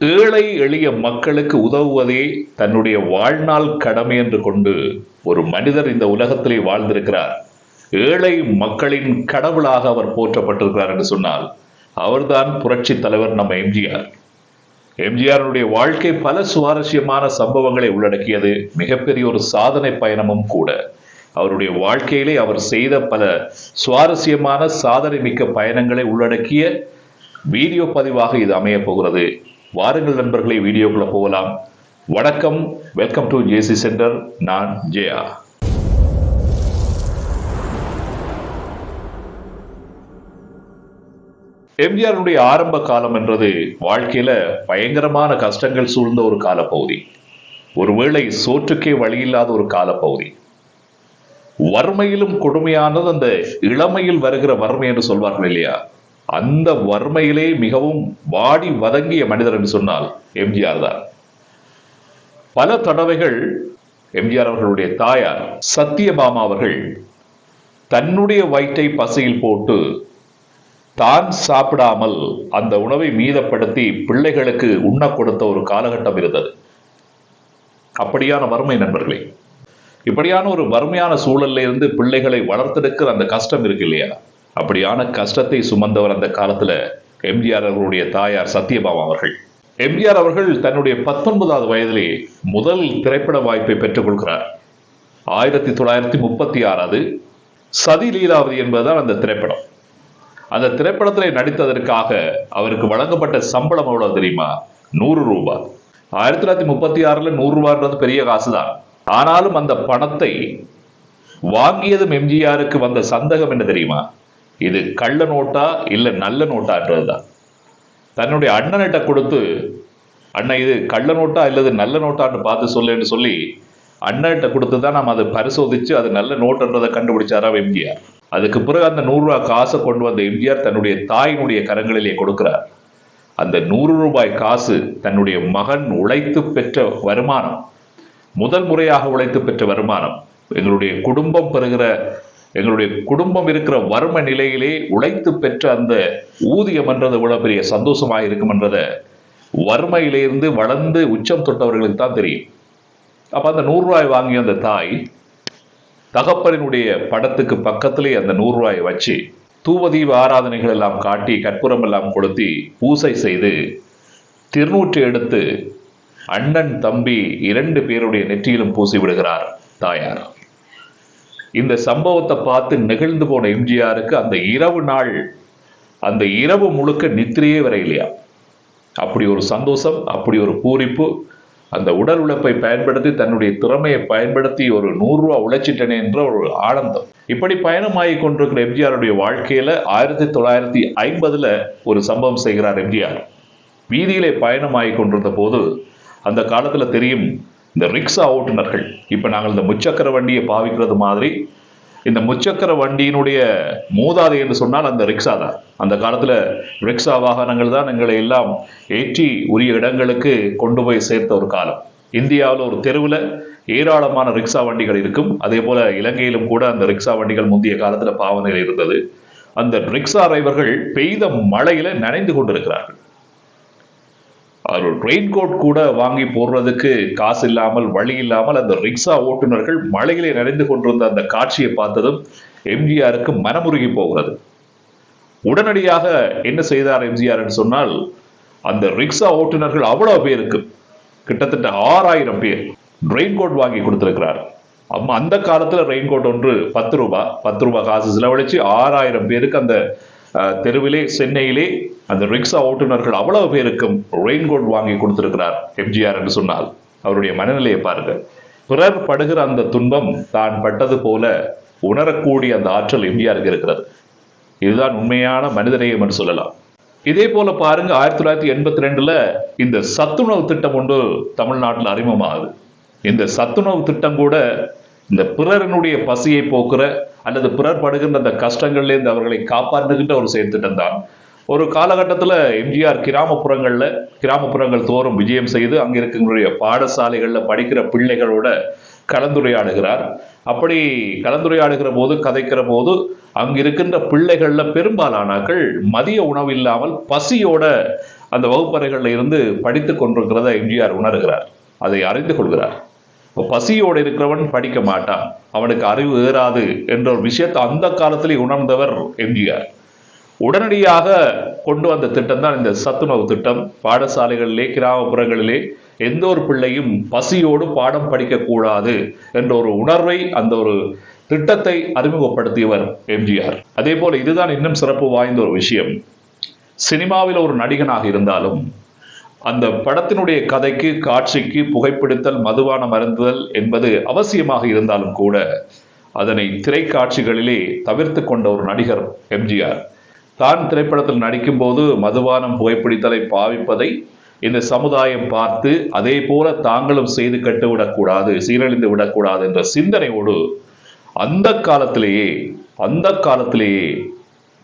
ஏழை எளிய மக்களுக்கு உதவுவதே தன்னுடைய வாழ்நாள் கடமை என்று கொண்டு ஒரு மனிதர் இந்த உலகத்திலே வாழ்ந்திருக்கிறார். ஏழை மக்களின் கடவுளாக அவர் போற்றப்பட்டிருக்கிறார் என்று சொன்னால் அவர்தான் புரட்சி தலைவர் நம்ம எம்ஜிஆர். எம்ஜிஆருடைய வாழ்க்கை பல சுவாரஸ்யமான சம்பவங்களை உள்ளடக்கியது. மிகப்பெரிய ஒரு சாதனை பயணமும் கூட. அவருடைய வாழ்க்கையிலே அவர் செய்த பல சுவாரஸ்யமான சாதனை மிக்க பயணங்களை உள்ளடக்கிய வீடியோ பதிவாக இது அமையப் போகிறது. வாருங்கள் நண்பர்களை வீடியோக்குள்ள போகலாம். வணக்கம் வெல்கம் டு ஜேசி சென்டர் நான் ஜெயா. எம்ஜிஆருடைய ஆரம்ப காலம் என்றது வாழ்க்கையில பயங்கரமான கஷ்டங்கள் சூழ்ந்த ஒரு காலப்பகுதி. ஒருவேளை சோற்றுக்கே வழியில்லாத ஒரு காலப்பகுதி. வறுமையிலும் கொடுமையானது அந்த இளமையில் வருகிற வறுமை என்று சொல்வார்கள் இல்லையா? அந்த வறுமையிலே மிகவும் வாடி வதங்கிய மனிதர் என்று சொன்னால் எம்ஜிஆர் தான். பல தடவைகள் எம்ஜிஆர் அவர்களுடைய தாயார் சத்தியபாமா அவர்கள் தன்னுடைய வயிற்றை பசியில் போட்டு தான் சாப்பிடாமல் அந்த உணவை மீதப்படுத்தி பிள்ளைகளுக்கு உண்ண கொடுத்த ஒரு காலகட்டம் இருந்தது. அப்படியான வறுமை நண்பர்களே இப்படியான ஒரு வறுமையான சூழல்ல இருந்து பிள்ளைகளை வளர்த்தெடுக்கிற அந்த கஷ்டம் இருக்கு இல்லையா? அப்படியான கஷ்டத்தை சுமந்தவர் அந்த காலத்துல எம்ஜிஆர் அவர்களுடைய தாயார் சத்யபாமா அவர்கள். எம்ஜிஆர் அவர்கள் தன்னுடைய பத்தொன்பதாவது வயதிலே முதல் திரைப்பட வாய்ப்பை பெற்றுக்கொள்கிறார் ஆயிரத்தி தொள்ளாயிரத்தி முப்பத்தி ஆறாவது சதி லீலாவதி என்பதுதான் அந்த திரைப்படம். அந்த திரைப்படத்தில் நடித்ததற்காக அவருக்கு வழங்கப்பட்ட சம்பளம் எவ்வளவு தெரியுமா? நூறு ரூபாய் ஆயிரத்தி தொள்ளாயிரத்தி முப்பத்தி ஆறுல நூறு ரூபான்றது பெரிய காசு தான் ஆனாலும் அந்த பணத்தை வாங்கியதும் எம்ஜிஆருக்கு வந்த சந்தகம் என்ன தெரியுமா? இது கள்ள நோட்டா இல்லை நல்ல நோட்டான்றதுதான் தன்னுடைய அண்ணனிட்ட கொடுத்து அண்ணன் இது கள்ள நோட்டா அல்லது நல்ல நோட்டான்னு பார்த்து சொல்லுன்னு சொல்லி அண்ணன்கிட்ட கொடுத்து தான் நம்ம அதை பரிசோதித்து அது நல்ல நோட்டுன்றதை கண்டுபிடிச்சாரா எம்ஜிஆர். அதுக்கு பிறகு அந்த நூறுரூவா காசை கொண்டு வந்த எம்ஜிஆர் தன்னுடைய தாயினுடைய கரங்களிலே கொடுக்கிறார். அந்த நூறு ரூபாய் காசு தன்னுடைய மகன் உழைத்து பெற்ற வருமானம் முதல் முறையாக உழைத்து பெற்ற வருமானம் எங்களுடைய குடும்பம் பெறுகிற எங்களுடைய குடும்பம் இருக்கிற வறுமை நிலையிலே உழைத்து பெற்ற அந்த ஊதியம் என்றது இவ்வளவு பெரிய சந்தோஷமாக இருக்கும் என்றதை வறுமையிலிருந்து வளர்ந்து உச்சம் தொட்டவர்களுக்கு தான் தெரியும். அப்போ அந்த நூறு ரூபாய் வாங்கிய அந்த தாய் தகப்பனினுடைய படத்துக்கு பக்கத்திலே அந்த நூறுரூவாயை வச்சு தூவதீப ஆராதனைகள் எல்லாம் காட்டி கற்பூரம் எல்லாம் கொளுத்தி பூசை செய்து திருநூற்று எடுத்து அண்ணன் தம்பி இரண்டு பேருடைய நெற்றியிலும் பூசி விடுகிறார் தாயார். இந்த சம்பவத்தை பார்த்து நெகிழ்ந்து போன எம்ஜிஆருக்கு அந்த இரவு நாள் அந்த இரவு முழுக்க நித்திரையே வர இல்லையா அப்படி ஒரு சந்தோஷம் அப்படி ஒரு பூரிப்பு அந்த உடல் உழைப்பை பயன்படுத்தி தன்னுடைய திறமையை பயன்படுத்தி ஒரு நூறுரூவா உழைச்சிட்டனே என்ற ஒரு ஆனந்தம். இப்படி பயணமாகி கொண்டிருக்கிற எம்ஜிஆருடைய வாழ்க்கையில ஆயிரத்தி தொள்ளாயிரத்தி ஐம்பதுல ஒரு சம்பவம் செய்கிறார் எம்ஜிஆர். வீதியிலே பயணமாகி கொண்டிருந்த போது அந்த காலத்துல தெரியும் இந்த ரிக்ஷா ஓட்டுநர்கள். இப்போ நாங்கள் இந்த முச்சக்கர வண்டியை பாவிக்கிறது மாதிரி இந்த முச்சக்கர வண்டியினுடைய மூதாதை என்று சொன்னால் அந்த ரிக்ஷா தான். அந்த காலத்தில் ரிக்ஷா வாகனங்கள் தான் எங்களை எல்லாம் ஏற்றி உரிய இடங்களுக்கு கொண்டு போய் சேர்த்த ஒரு காலம். இந்தியாவில் ஒரு தெருவில் ஏராளமான ரிக்ஷா வண்டிகள் இருக்கும். அதே போல் இலங்கையிலும் கூட அந்த ரிக்ஷா வண்டிகள் முந்தைய காலத்தில் பாவனையில் இருந்தது. அந்த ரிக்ஷா டிரைவர்கள் பெய்த மழையில் நனைந்து கொண்டிருக்கிறார்கள். அவர் ரெயின் கோட் கூட வாங்கி போடுறதுக்கு காசு இல்லாமல் வழி இல்லாமல் அந்த ரிக்ஷா ஓட்டுநர்கள் மழையிலே நிறைந்து கொண்டிருந்த அந்த காட்சியை பார்த்ததும் எம்ஜிஆருக்கு மனமுருகி போகிறது. உடனடியாக என்ன செய்தார் எம்ஜிஆர் என்று சொன்னால் அந்த ரிக்ஷா ஓட்டுநர்கள் அவ்வளோ பேருக்கு கிட்டத்தட்ட ஆறாயிரம் பேர் ரெயின் கோட் வாங்கி கொடுத்துருக்கிறார். அம்மா அந்த காலத்தில் ரெயின் கோட் ஒன்று பத்து ரூபாய் பத்து ரூபாய் காசு செலவழித்து ஆறாயிரம் பேருக்கு அந்த தெருவிலே சென்னையிலே அந்த ரிக்ஷா ஓட்டுநர்கள் அவ்வளவு பேருக்கும் ரெயின்கோட் வாங்கி கொடுத்திருக்கிறார் எம்ஜிஆர் என்று சொன்னால். அவருடைய மனநிலையை பாருங்க. பிறர் படுகிற அந்த துன்பம் தான் பட்டது போல உணரக்கூடிய அந்த ஆற்றல் எம்ஜிஆருக்கு இருக்கிறது. இதுதான் உண்மையான மனிதநேயம் என்று சொல்லலாம். இதே போல பாருங்க ஆயிரத்தி தொள்ளாயிரத்தி எண்பத்தி ரெண்டுல இந்த சத்துணவு திட்டம் ஒன்று தமிழ்நாட்டில் அறிமுகமாகுது. இந்த சத்துணவு திட்டம் கூட இந்த பிறரினுடைய பசியை போக்குற அல்லது பிறர் படுகின்ற அந்த கஷ்டங்கள்லேருந்து அவர்களை காப்பாற்றுகின்ற ஒரு செயல்திட்டம் தான். ஒரு காலகட்டத்தில் எம்ஜிஆர் கிராமப்புறங்களில் கிராமப்புறங்கள் தோறும் விஜயம் செய்து அங்கே இருக்கக்கூடிய பாடசாலைகளில் படிக்கிற பிள்ளைகளோட கலந்துரையாடுகிறார். அப்படி கலந்துரையாடுகிற போது கதைக்கிற போது அங்க இருக்கின்ற பிள்ளைகள்ல பெரும்பாலானாக்கள் மதிய உணவு இல்லாமல் பசியோட அந்த வகுப்பறைகளில் இருந்து படித்து கொண்டிருக்கிறத எம்ஜிஆர் உணர்கிறார். அதை அறிந்து கொள்கிறார். பசியோடு இருக்கிறவன் படிக்க மாட்டான். அவனுக்கு அறிவு ஏறாது என்ற ஒரு விஷயத்தை அந்த காலத்திலே உணர்ந்தவர் எம்ஜிஆர். உடனடியாக கொண்டு வந்த திட்டம் தான் இந்த சத்துணவு திட்டம். பாடசாலைகளிலே கிராமப்புறங்களிலே எந்த ஒரு பிள்ளையும் பசியோடு பாடம் படிக்கக்கூடாது என்ற ஒரு உணர்வை அந்த ஒரு திட்டத்தை அறிமுகப்படுத்தியவர் எம்ஜிஆர். அதே போல இதுதான் இன்னும் சிறப்பு வாய்ந்த ஒரு விஷயம். சினிமாவில் ஒரு நடிகனாக இருந்தாலும் அந்த படத்தினுடைய கதைக்கு காட்சிக்கு புகைப்பிடித்தல் மதுபானம் மருந்துதல் என்பது அவசியமாக இருந்தாலும் கூட அதனை திரைக்காட்சிகளிலே தவிர்த்து கொண்ட ஒரு நடிகர் எம்ஜிஆர். தான் திரைப்படத்தில் நடிக்கும்போது மதுபானம் புகைப்பிடித்தலை பாவிப்பதை இந்த சமுதாயம் பார்த்து அதே போல தாங்களும் செய்து கட்டுவிடக்கூடாது சீரழிந்து விடக்கூடாது என்ற சிந்தனையோடு அந்த காலத்திலேயே அந்த காலத்திலேயே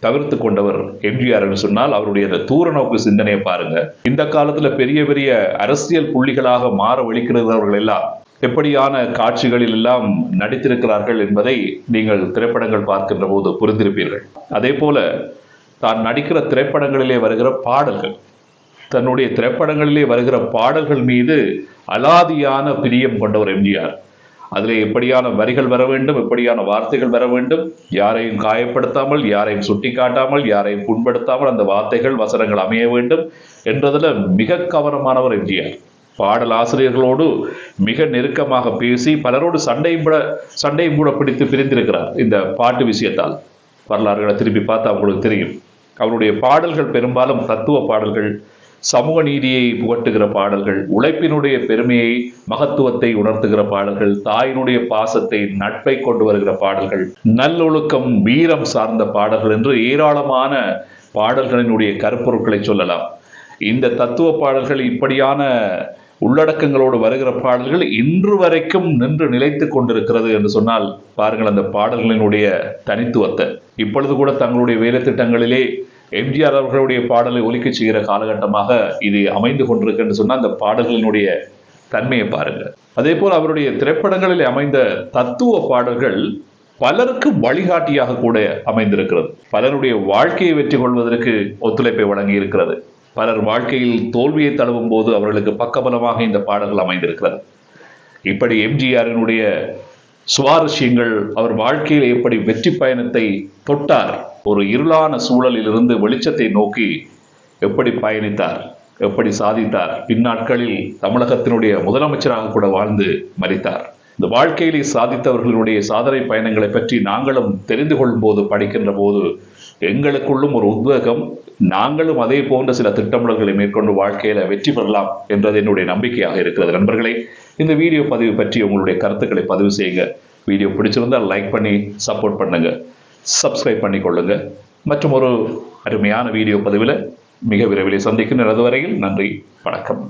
தவிர்த்து கொண்டவர் எம்ஜிஆர் என்று சொன்னால் அவருடைய அந்த தூர நோக்கு சிந்தனையை பாருங்க. இந்த காலத்துல பெரிய பெரிய அரசியல் புள்ளிகளாக மாற ஒழிக்கிறவர்கள் எல்லாம். எப்படியான காட்சிகளில் எல்லாம் நடித்திருக்கிறார்கள் என்பதை நீங்கள் திரைப்படங்கள் பார்க்கின்ற போது புரிந்திருப்பீர்கள். அதே போல தான் நடிக்கிற திரைப்படங்களிலே வருகிற பாடல்கள் தன்னுடைய திரைப்படங்களிலே வருகிற பாடல்கள் மீது அலாதியான பிரியம் கொண்டவர் எம்ஜிஆர். அதில் எப்படியான வரிகள் வர வேண்டும் எப்படியான வார்த்தைகள் வர வேண்டும் யாரையும் காயப்படுத்தாமல் யாரையும் சுட்டிக்காட்டாமல் யாரையும் புண்படுத்தாமல் அந்த வார்த்தைகள் வசனங்கள் அமைய வேண்டும் என்றதில் மிக கவனமானவர் எம்ஜிஆர். பாடல் ஆசிரியர்களோடு மிக நெருக்கமாக பேசி பலரோடு சண்டையும் கூட சண்டையும் கூட பிடித்து பிரிந்திருக்கிறார் இந்த பாட்டு விஷயத்தால். வரலாறுகளை திருப்பி பார்த்தா அவங்களுக்கு தெரியும். அவருடைய பாடல்கள் பெரும்பாலும் தத்துவ பாடல்கள் சமூக நீதியை புகட்டுகிற பாடல்கள் உழைப்பினுடைய பெருமையை மகத்துவத்தை உணர்த்துகிற பாடல்கள் தாயினுடைய பாசத்தை நட்பை கொண்டு வருகிற பாடல்கள் நல்லொழுக்கம் வீரம் சார்ந்த பாடல்கள் என்று ஏராளமான பாடல்களினுடைய கருப்பொருட்களை சொல்லலாம். இந்த தத்துவ பாடல்கள் இப்படியான உள்ளடக்கங்களோடு வருகிற பாடல்கள் இன்று வரைக்கும் நின்று நிலைத்து கொண்டிருக்கிறது என்று சொன்னால் பாருங்கள் அந்த பாடல்களினுடைய தனித்துவத்தை. இப்பொழுது கூட தங்களுடைய வேலை திட்டங்களிலே எம்ஜிஆர் அவர்களுடைய பாடலை ஒலிக்க செய்கிற காலகட்டமாக இது அமைந்து கொண்டிருக்குன்னு சொன்னால் அந்த பாடல்களினுடைய தன்மையை பாருங்கள் அதே போல் அவருடைய திரைப்படங்களில் அமைந்த தத்துவ பாடல்கள் பலருக்கு வழிகாட்டியாக கூட அமைந்திருக்கிறது. பலருடைய வாழ்க்கையை வெற்றி கொள்வதற்கு ஒத்துழைப்பை வழங்கி இருக்கிறது பலர் வாழ்க்கையில் தோல்வியை தழுவும் போது அவர்களுக்கு பக்கபலமாக இந்த பாடல்கள் அமைந்திருக்கிறது. இப்படி எம்ஜிஆரினுடைய சுவாரஸ்யங்கள் அவர் வாழ்க்கையில் எப்படி வெற்றி பயணத்தை தொட்டார் ஒரு இருளான சூழலில் இருந்து வெளிச்சத்தை நோக்கி எப்படி பயணித்தார் எப்படி சாதித்தார் பின்னாட்களில் தமிழகத்தினுடைய முதலமைச்சராக கூட வாழ்ந்து மறித்தார். இந்த வாழ்க்கையிலே சாதித்தவர்களுடைய சாதனை பயணங்களை பற்றி நாங்களும் தெரிந்து கொள்ளும் போது படிக்கின்ற போது எங்களுக்குள்ளும் ஒரு உத்வேகம் நாங்களும் அதே போன்ற சில திட்டமிடல்களை மேற்கொண்டு வாழ்க்கையில வெற்றி பெறலாம் என்றது என்னுடைய நம்பிக்கையாக இருக்கிறது. நண்பர்களே இந்த வீடியோ பதிவு பற்றி உங்களுடைய கருத்துக்களை பதிவு செய்யுங்க. வீடியோ பிடிச்சிருந்தால் லைக் பண்ணி சப்போர்ட் பண்ணுங்க. சப்ஸ்கிரைப் பண்ணி மற்றும் ஒரு அருமையான வீடியோ பதிவில் மிக விரைவில் சந்திக்கின்ற அதுவரையில் நன்றி வணக்கம்.